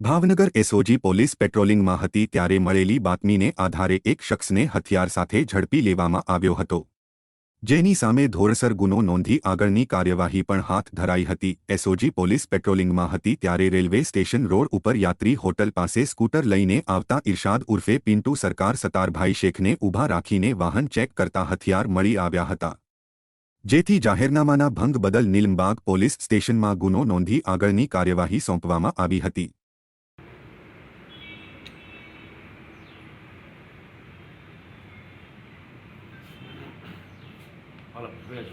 Bhavnagar SOG police પેટ્રોલિંગમાં હતી ત્યારે મળેલી બાતમીને આધારે એક શખ્સને હથિયાર સાથે ઝડપી લેવામાં આવ્યો હતો. જેની સામે ધોરસર ગુનો નોંધી આગળની કાર્યવાહી પણ હાથ ધરાઈ હતી. એસઓજી પોલીસ પેટ્રોલિંગમાં હતી ત્યારે રેલવે સ્ટેશન રોડ ઉપર યાત્રી હોટલ પાસે સ્કૂટર લઈને આવતા ઇરશાદ ઉર્ફે પિન્ટુ સરકાર સતારભાઈ શેખને ઊભા રાખીને વાહન ચેક કરતા હથિયાર મળી આવ્યા હતા. જેથી જાહેરનામાના ભંગ બદલ નીલમબાગ પોલીસ સ્ટેશનમાં ગુનો નોંધી આગળની કાર્યવાહી સોંપવામાં આવી હતી. 好了不要讲